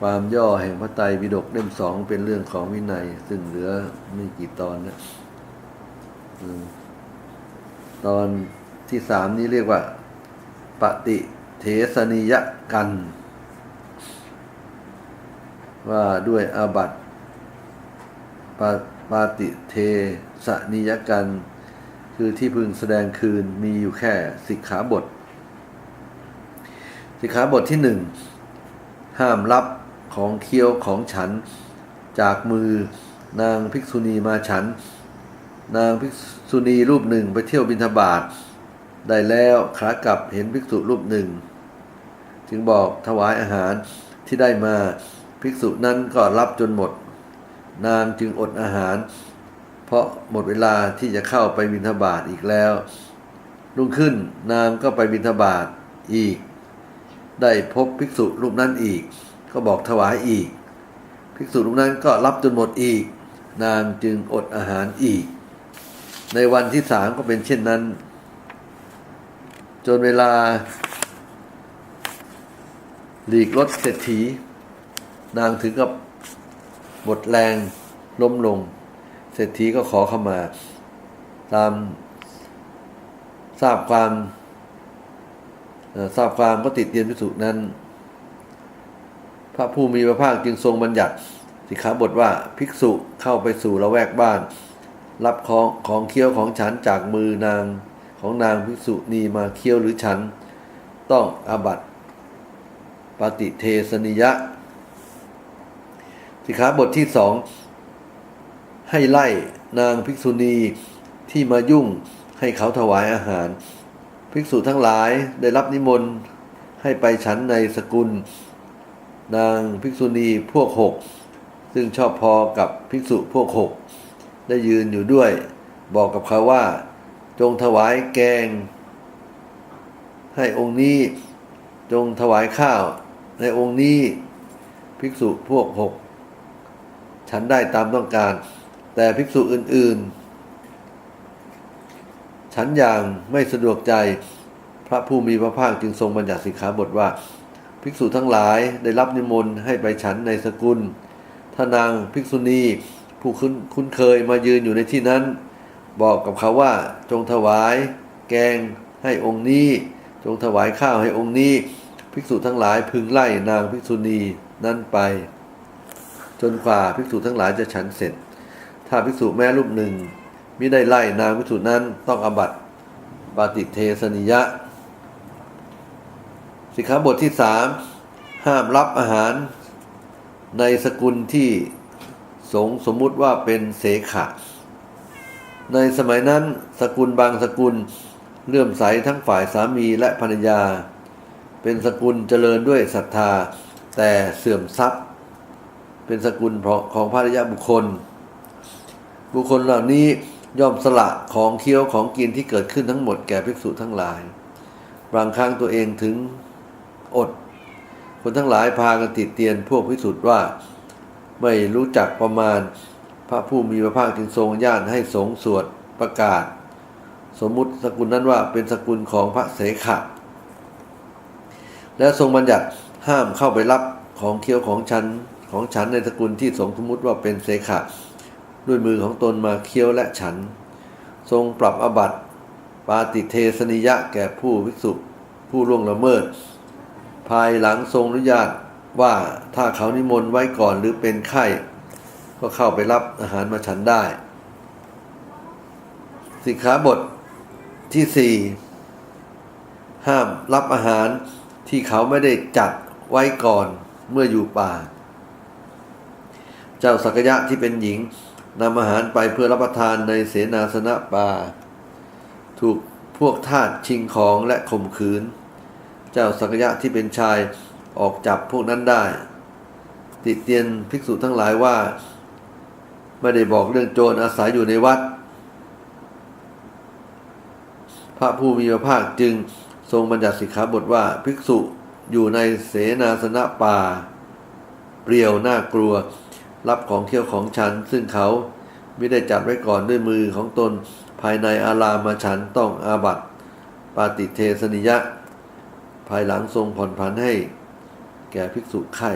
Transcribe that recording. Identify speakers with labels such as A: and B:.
A: ความย่อแห่งพระไตรปิฎกเล่มสองเป็นเรื่องของวินัย ซึ่งเหลือไม่กี่ตอนนะตอนที่สามนี้เรียกว่า ปฏิเทสนิยกัน ว่าด้วยอาบัติปปาติเทสนิยกัน คือที่พึงแสดงคืนมีอยู่แค่สิกขาบท สิกขาบทที่หนึ่งห้ามรับ ของเคี้ยวของฉัน จากมือนางภิกษุณีมาฉัน นางภิกษุณีรูปหนึ่งไปเที่ยวบิณฑบาตได้แล้วขากลับเห็นภิกษุรูปหนึ่ง จึงบอกถวายอาหารที่ได้มาภิกษุนั้นก็รับจนหมด นางจึงอดอาหาร เพราะหมดเวลาที่จะเข้าไปบิณฑบาตอีกแล้ว รุ่งขึ้นนางก็ไปบิณฑบาตอีก ได้พบภิกษุรูปนั้นอีก ก็บอกถวายอีก ภิกษุรูปนั้นก็รับจนหมดอีก นางจึงอดอาหารอีก ในวันที่สามก็เป็นเช่นนั้น จนเวลา หลีกรถเศรษฐี นางถึงกับหมดแรงล้มลง เศรษฐีก็ขอเข้ามา ตามทราบความทราบความก็ติดเตียนพิสุนั้น ระผู้มีพระภาคจึงทรงบัญญัติ สิกขาบทว่าภิกษุเข้าไปสู่ละแวกบ้าน รับของของเคี้ยวของฉันจากมือนางของนางภิกษุณีมาเคี้ยวหรือฉัน ต้องอาบัติปฏิเทสนิยะ สิกขาบทที่สองให้ไล่นางภิกษุณีที่มายุ่งให้เขาถวายอาหาร ภิกษุทั้งหลายได้รับนิมนต์ให้ไปฉันในสกุล นางภิกษุณีพวกหกซึ่งชอบพอกับภิกษุพวกหกได้ยืนอยู่ด้วย บอกกับเขาว่า จงถวายแกง ให้องค์นี้จงถวายข้าว ในองค์นี้ภิกษุพวกหกฉันได้ตามต้องการ แต่ภิกษุอื่นๆ ฉันอย่างไม่สะดวกใจพระผู้มีพระภาคจึงทรงบัญญัติสิกขาบทว่า ภิกษุทั้งหลายได้รับนิมนต์ให้ไปฉันในสกุลถ้านางภิกษุณีผู้คุ้นคุ้นเคยมายืนอยู่ในที่นั้น บอกกับเขาว่าจงถวาย แกงให้องค์นี้ จงถวายข้าวให้องค์นี้ ภิกษุทั้งหลายพึงไล่นางภิกษุณีนั้นไป จนกว่าภิกษุทั้งหลายจะฉันเสร็จ ถ้าภิกษุแม่รูปหนึ่งมิได้ไล่นางภิกษุนั้นต้องอบัติปาติเทสนิยะ สิกขาบทที่สามห้ามรับอาหารในสกุลที่สงสมมุติว่าเป็นเสขะ ในสมัยนั้นสกุลบางสกุลเลื่อมใสทั้งฝ่ายสามีและภรรยา เป็นสกุลเจริญด้วยศรัทธา แต่เสื่อมทรัพย์ เป็นสกุลของภริยาบุคคล บุคคลเหล่านี้ย่อมสละของเคี้ยวของกินที่เกิดขึ้นทั้งหมดแก่ภิกษุทั้งหลาย บางครั้งตัวเองถึง อด คนทั้งหลายพากันติดเตียนพวกภิกษุว่า ไม่รู้จักประมาณ พระผู้มีพระภาคจึงทรงญาตให้สงสวดประกาศ สมมุติสกุลนั้นว่าเป็นสกุลของพระเสขะและทรงบัญญัติห้ามเข้าไปรับของเคี้ยวของฉันของฉันในสกุลที่สงสมมุติว่าเป็นเสขะด้วยมือของตนมาเคี้ยวและฉัน ทรงปรับอบัติปาติเทสนิยะแก่ผู้วิสุผู้ล่วงละเมิด ภายหลังทรงอนุญาตว่าถ้าเขานิมนต์ไว้ก่อนหรือเป็นไข้ ก็เข้าไปรับอาหารมาฉันได้ สิกขาบทที่สี่ห้ามรับอาหารที่เขาไม่ได้จัดไว้ก่อนเมื่ออยู่ป่า เจ้าสักยะที่เป็นหญิงนำอาหารไปเพื่อรับประทานในเสนาสนะป่า ถูกพวกทาสชิงของและข่มขืน เจ้าสักยะที่เป็นชายออกจับพวกนั้นได้ ติเตียนภิกษุทั้งหลายว่า ไม่ได้บอกเรื่องโจรอาศัยอยู่ในวัด พระผู้มีพระภาคจึงทรงบัญญัติสิกขาบทว่าภิกษุอยู่ในเสนาสนะป่า เปลี่ยวน่ากลัว รับของเที่ยวของฉัน ซึ่งเขาไม่ได้จัดไว้ก่อนด้วยมือของตนภายในอารามมาฉันต้องอาบัติปาติเทสนิยะ ภายหลังทรงผ่อนผันให้ แก่ภิกษุไข่